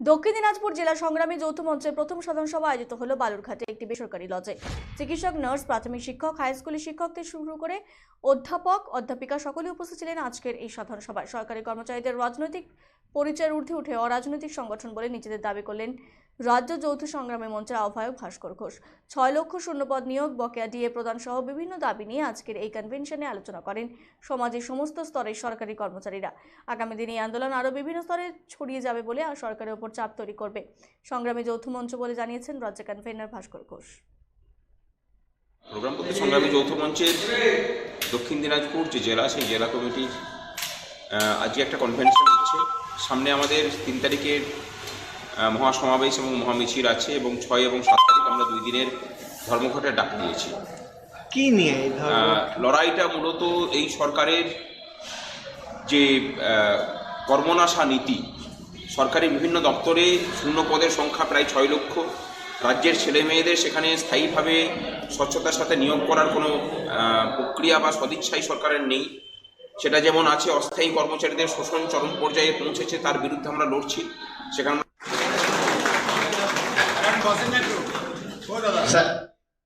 দক্ষিণ দিনাজপুর জেলা সংগ্রামী যৌথ মঞ্চের প্রথম সাধারণ সভা আয়োজিত হলো বালুরঘাটে একটি বেসরকারি লজে। চিকিৎসক, নার্স, প্রাথমিক শিক্ষক, হাই স্কুলের শিক্ষক থেকে শুরু করে অধ্যাপক, অধ্যাপিকা সকলে উপস্থিত ছিলেন আজকের এই সাধারণ সভায়। সরকারি কর্মচারীদের রাজনৈতিক পরিচয়ের ঊর্ধ্বে উঠে অরাজনৈতিক সংগঠন বলে নিজেদের দাবি করলেন রাজ্য যৌথ সংগ্রামী মঞ্চের আহ্বায়ক ভাস্কর ঘোষ। ছয় লক্ষ শূন্যপদ নিয়োগ, বকেয়া ডিএ প্রদান সহ বিভিন্ন দাবি নিয়ে আজকের এই কনভেনশনে আলোচনা করেন সমাজের সমস্ত স্তরের সরকারি কর্মচারীরা। আগামী দিনে এই আন্দোলন আরও বিভিন্ন স্তরে ছড়িয়ে যাবে বলে সরকারের ওপর চাপ তৈরি করবে। সংগ্রামী যৌথ মঞ্চ বলে জানিয়েছেন রাজ্য কনভেনার ভাস্কর ঘোষ। প্রোগ্রাম করতে সংগ্রামী যৌথ মঞ্চের দক্ষিণ দিনাজপুর যে জেলা সেই জেলা কমিটির আজকে একটা কনভেনশন হচ্ছে। সামনে আমাদের তিন তারিখের মহাসমাবেশ এবং মহামিছিল আছে এবং ছয় এবং সাত তারিখ আমরা দুই দিনের ধর্মঘটের ডাক দিয়েছি। কি নিয়ে আহ, লড়াইটা মূলত এই সরকারের যে কর্মনাশা নীতি সরকারি বিভিন্ন দপ্তরে শূন্য পদের সংখ্যা প্রায় ছয় লক্ষ। রাজ্যের ছেলে মেয়েদের সেখানে স্থায়ীভাবে স্বচ্ছতার সাথে নিয়োগ করার কোনো প্রক্রিয়া বা সদিচ্ছাই সরকারের নেই। সেটা যেমন আছে, অস্থায়ী কর্মচারীদের শোষণ চরম পর্যায়ে পৌঁছেছে, তার বিরুদ্ধে আমরা লড়ছি। সেখানে